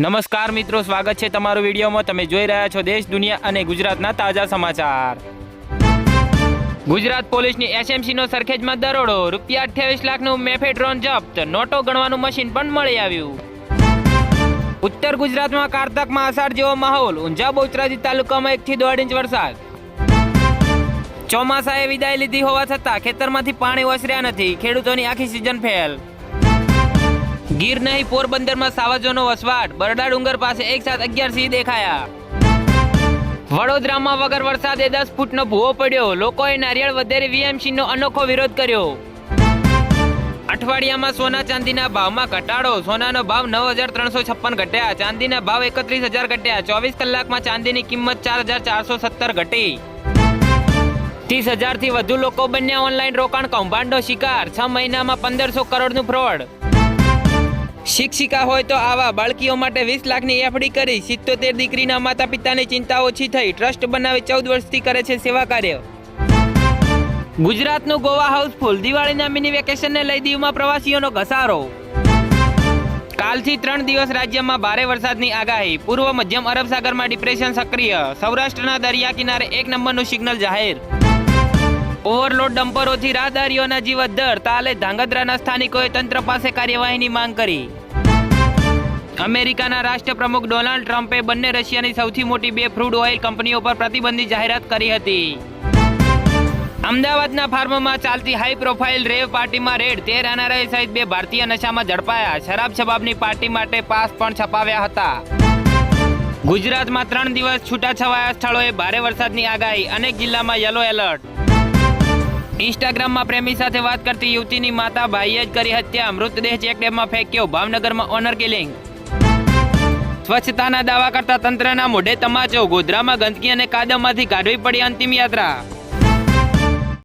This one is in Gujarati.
નમસ્કાર મિત્રો, સ્વાગત છે તમારું વિડીયોમાં. તમે જોઈ રહ્યા છો દેશ, દુનિયા અને ગુજરાતના તાજા સમાચાર. ગુજરાત પોલીસની એસએમસીનો સરખેજમાં દરોડો. રૂપિયા અઠ્યાવીસ લાખનું મેફેડ્રોન જપ્ત. નોટો ગણવાનું મશીન પણ મળી આવ્યું. ઉત્તર ગુજરાતમાં કારતકમાં અસાર જેવો માહોલ. ઊંઝા બહુચરાજી તાલુકામાં એકથી દોઢ ઇંચ વરસાદ. ચોમાસાએ વિદાય લીધી હોવા છતાં ખેતરમાંથી પાણી ઓસર્યા નથી. ખેડૂતોની આખી સિઝન ફેલ. ગીર નહીં પોરબંદરમાં સાવજોનો વસવાટ. બરડા ડુંગર પાસે એક સાથ અગિયાર સિંહ દેખાયા. વડોદરામાં વગર વરસાદે દસ ફૂટનો ભૂવો પડ્યો. લોકોએ નારિયેળ વધારે વીએમસી નો અનોખો વિરોધ કર્યો. અઠવાડિયામાં સોના ચાંદીના ભાવમાં ઘટાડો. સોનાનો ભાવ નવ હજાર ત્રણસો છપ્પન ઘટ્યા. ચાંદીના ભાવ એકત્રીસ હજાર ઘટ્યા. ચોવીસ કલાકમાં ચાંદીની કિંમત ચાર હજાર ચારસો સત્તર ઘટી. ત્રીસ હજારથી વધુ લોકો બન્યા ઓનલાઈન રોકાણ કૌભાંડનો શિકાર. છ મહિનામાં પંદરસો કરોડનું ફ્રોડ. શિક્ષિકા હોય તો આવા બાળકીઓ માટે વીસ લાખની એફડી કરી સિત્તોતેર દીકરીના માતા પિતાની ચિંતા ઓછી થઈ. ટ્રસ્ટ બનાવી ચૌદ વર્ષથી કરે છે સેવા કાર્ય. ગુજરાતનું ગોવા હાઉસફુલ દિવાળીના મિની વેકેશનને લઈ દીવમાં પ્રવાસીઓનો ઘસારો. કાલથી ત્રણ દિવસ રાજ્યમાં ભારે વરસાદની આગાહી. પૂર્વ મધ્યમ અરબ સાગરમાં ડિપ્રેશન સક્રિય. સૌરાષ્ટ્રના દરિયા કિનારે એક નંબરનું સિગ્નલ જાહેર. ઓવરલોડ ડમ્પરોથી રાહદારીઓના જીવ દર તાલે ધાંગધ્રાના સ્થાનિકોએ તંત્ર પાસે કાર્યવાહીની માંગ કરી. અમેરિકાના રાષ્ટ્રપ્રમુખ ડોનાલ્ડ ટ્રમ્પે બંને રશિયાની સૌથી મોટી બે ફ્રૂડ ઓઇલ કંપનીઓ પર પ્રતિબંધની જાહેરાત કરી હતી. અમદાવાદના ફાર્મમાં ચાલતી હાઈ પ્રોફાઇલ રેવ પાર્ટીમાં રેડ તેર એનઆરઆઈ સહિત બે ભારતીય નશામાં ઝડપાયા. શરાબ શબાબની પાર્ટી માટે પાસ પણ છપાવ્યા હતા. ગુજરાતમાં ત્રણ દિવસ છૂટાછવાયા સ્થળોએ ભારે વરસાદની આગાહી. અનેક જિલ્લામાં યલો એલર્ટ ઇન્સ્ટાગ્રામમાં પ્રેમી સાથે વાત કરતી યુવતીની માતા ભાઈએ જ કરી હત્યા. મૃતદેહ ચેકડેમમાં ફેંક્યો. ભાવનગરમાં ઓનર કિલિંગ. સ્વચ્છતાના દાવા કરતા તંત્રના મોઢે તમાચો. ગોધરામાં ગંદકી અને કાદવમાંથી કાઢવી પડી અંતિમ યાત્રા.